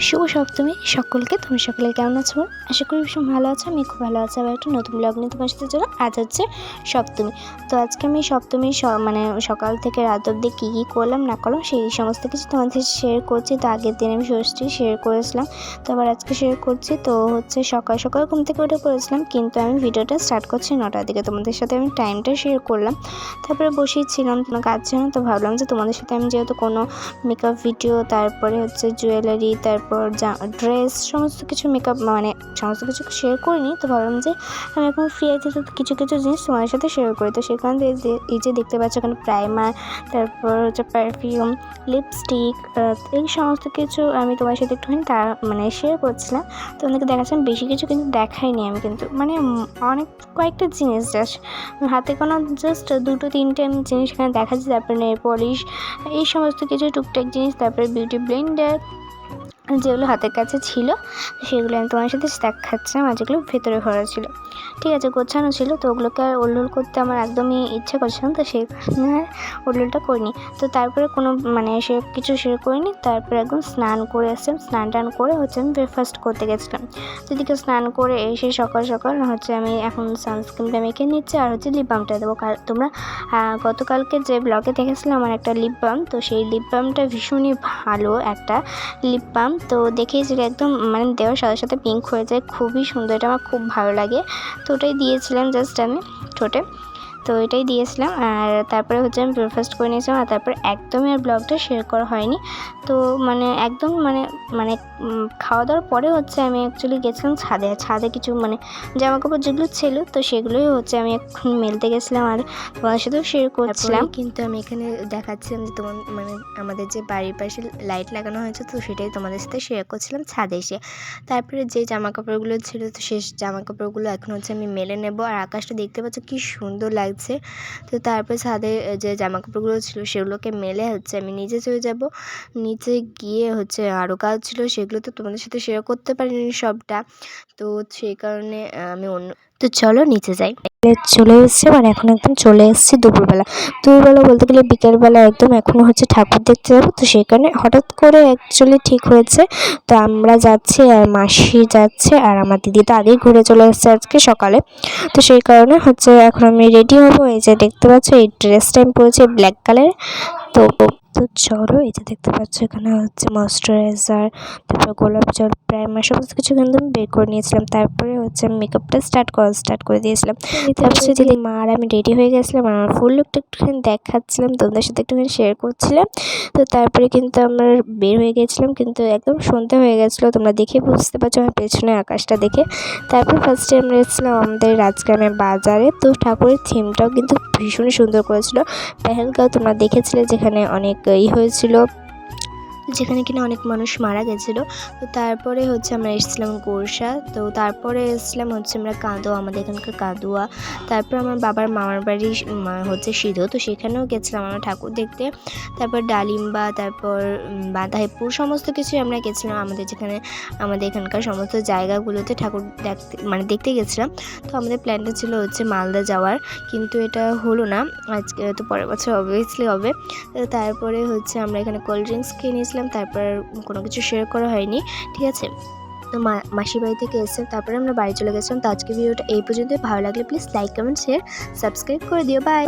শুভ সপ্তমী সকলকে। তুমি সকলে কেমন আছো? আশা করি ভীষণ ভালো আছো। আমি খুব ভালো আছি। আবার একটা নতুন ব্লগ নিয়ে তোমার সাথে চলো আজ হচ্ছে সপ্তমী। তো আজকে আমি সপ্তমী মানে সকাল থেকে রাত অবধি কী কী করলাম, না করলাম, সেই সমস্ত কিছু তোমাদের সাথে শেয়ার করছি। তো আগের দিন আমি ষষ্ঠী শেয়ার করেছিলাম। তো আবার আজকে শেয়ার করছি। তো হচ্ছে সকাল সকাল ঘুম থেকে উঠে পড়েছিলাম, কিন্তু আমি ভিডিওটা স্টার্ট করছি নটার দিকে। তোমাদের সাথে আমি টাইমটা শেয়ার করলাম। তারপরে বসেই ছিলাম কোনো কাজ ছিল তো ভাবলাম যে তোমাদের সাথে আমি যেহেতু কোনো মেকআপ ভিডিও তারপরে হচ্ছে জুয়েলারি তারপর যা ড্রেস সমস্ত কিছু মেকআপ মানে সমস্ত কিছু শেয়ার করিনি, তো ভাবলাম যে আমি এখন ফ্রি আছি, তো কিছু কিছু জিনিস তোমাদের সাথে শেয়ার করি। তো সেখান থেকে এই যে দেখতে পাচ্ছ এখানে প্রাইমার তারপর হচ্ছে পারফিউম লিপস্টিক এই সমস্ত কিছু আমি তোমার সাথে একটুখানি তার মানে শেয়ার করছিলাম। তো তোমাদেরকে দেখাচ্ছিলাম, বেশি কিছু কিন্তু দেখাইনি আমি কিন্তু। মানে অনেক কয়েকটা জিনিস জাস্ট হাতে কোনো জাস্ট দুটো, তিনটে আমি জিনিস এখানে দেখাচ্ছি, তারপরে নেল পলিশ এই সমস্ত কিছু, টুকটাক জিনিস, তারপরে বিউটি ব্লেন্ডার যেগুলো হাতের কাছে ছিল, সেগুলো আমি তোমার সাথে দেখাচ্ছিলাম আর যেগুলো ভেতরে ভরা ছিল। ঠিক আছে, গোছানো ছিল, তো ওগুলোকে আর ওলুল করতে আমার একদমই ইচ্ছে করছিল তো সেই কারণে করিনি। তো তারপরে কোনো মানে সে কিছু শেয়ার করিনি, তারপরে একদম স্নান করে এসেছিলাম স্নান টান করে হচ্ছে আমি ব্রেকফাস্ট করতে গেছিলাম। যেদিকে স্নান করে এসে সকাল সকাল হচ্ছে আমি এখন সানস্ক্রিনটা মেখে নিচ্ছি আর হচ্ছে লিপ বামটা দেবো। তোমরা গতকালকে যে ব্লগে দেখেছিলাম আমার একটা লিপ বাম তো সেই লিপ বামটা ভীষণই ভালো একটা লিপ বাম তো দেখেছিল একদম মানে দেওয়ার সাথে সাথে পিঙ্ক হয়ে যায়। খুবই সুন্দর, এটা আমার খুব ভালো লাগে। তো ওটাই দিয়েছিলাম জাস্ট আমি ঠোঁটে। তো এটাই দিয়েছিলাম। আর তারপরে হচ্ছে আমি ব্রেকফাস্ট করে নিয়েছিলাম আর তারপরে একদমই আর ব্লগটা শেয়ার করা হয়নি। তো মানে একদম মানে মানে খাওয়া দাওয়ার পরে হচ্ছে আমি অ্যাকচুয়ালি গেছিলাম ছাদে। ছাদে কিছু মানে জামা কাপড় যেগুলো ছিল, তো সেগুলোই হচ্ছে আমি এখন মেলতে গেছিলাম আর তোমাদের সাথেও শেয়ার করছিলাম। কিন্তু আমি এখানে দেখাচ্ছিলাম যে তোমার মানে আমাদের যে বাড়ির পাশে লাইট লাগানো হয়েছে, তো সেটাই তোমাদের সাথে শেয়ার করছিলাম ছাদে এসে। তারপরে যে জামা কাপড়গুলো ছিল, তো শেষ জামা কাপড়গুলো এখন হচ্ছে আমি মেলে নেব। আর আকাশটা দেখতে পাচ্ছ কি সুন্দর লাগছে তো তারপর ছাদে যে জামা কাপড়গুলো ছিল সেগুলোকে মেলে হচ্ছে আমি নিচে চলে যাব। নিচে গিয়ে হচ্ছে আরও কাজ ছিল, সেগুলো তো তোমাদের সাথে শেয়ার করতে পারিনি সবটা। তো সেই কারণে আমি অন্য তো চলো নিচে যাই। চলে এসছে মানে এখন একদম চলে এসেছি দুপুরবেলা। দুপুরবেলা বলতে গেলে বিকেলবেলা একদম এখনও হচ্ছে ঠাকুর দেখতে যাব, তো সেই কারণে হঠাৎ করে অ্যাকচুয়ালি ঠিক হয়েছে। তো আমরা যাচ্ছি আর মাসি যাচ্ছে আর আমার দিদি তো আগেই ঘুরে চলে এসছে আজকে সকালে। তো সেই কারণে হচ্ছে এখন আমি রেডি হব, এই যে দেখতে পাচ্ছ, এই ড্রেসটা আমি পরেছি ব্ল্যাক কালারের তো তো চলো এই যে দেখতে পাচ্ছ এখানে হচ্ছে ময়শ্চারাইজার তারপর গোলাপ জল প্রাইমার সমস্ত কিছু কিন্তু আমি বের করে নিয়েছিলাম। তারপরে হচ্ছে আমি মেকআপটা স্টার্ট করা স্টার্ট করে দিয়েছিলাম। তারপরে যদি মা আর আমি রেডি হয়ে গেছিলাম আমার ফুল লুকটা একটুখানি দেখাচ্ছিলাম তোমাদের সাথে একটুখানি শেয়ার করছিলাম। তো তারপরে কিন্তু আমরা বের হয়ে গেছিলাম কিন্তু একদম সন্ধে হয়ে গেছিল তোমরা দেখে বুঝতে পারছ আমার পেছনে আকাশটা দেখে। তারপর ফার্স্টে আমরা এসেছিলাম আমাদের রাজগ্রামে বাজারে। তো ঠাকুরের থিমটাও কিন্তু ভীষণই সুন্দর করেছিল। পেহেলগাঁও তোমরা দেখেছিলে যেখানে অনেক ই হয়েছিল। যেখানে কিনা অনেক মানুষ মারা গেছিল। তো তারপরে হচ্ছে আমরা এসেছিলাম গোরসা। তো তারপরে এসেছিলাম হচ্ছে আমরা কাঁদোয়া, আমাদের এখানকার কাঁদুয়া। তারপর আমার বাবার মামার বাড়ি হচ্ছে সিধো। তো সেখানেও গেছিলাম আমরা ঠাকুর দেখতে। তারপর ডালিম্বা, তারপর বাধাইপুর সমস্ত কিছুই আমরা গেছিলাম আমাদের যেখানে, আমাদের এখানকার সমস্ত জায়গাগুলোতে ঠাকুর দেখতে মানে দেখতে গেছিলাম। তো আমাদের প্ল্যানটা ছিল হচ্ছে মালদা যাওয়ার। কিন্তু এটা হলো না। আজকে তো পরের বছর অবভিয়াসলি হবে। তারপরে হচ্ছে আমরা এখানে কোল্ড ড্রিঙ্কস খেয়ে তারপর কোনো কিছু শেয়ার করা হয়নি, ঠিক আছে? তো মা, মাসির বাড়ি থেকে এসে তারপরে আমরা বাড়ি চলে গেছিলাম। তো আজকে ভিডিওটা এই পর্যন্ত ভালো লাগলে please like comment share subscribe করে দিও। বাই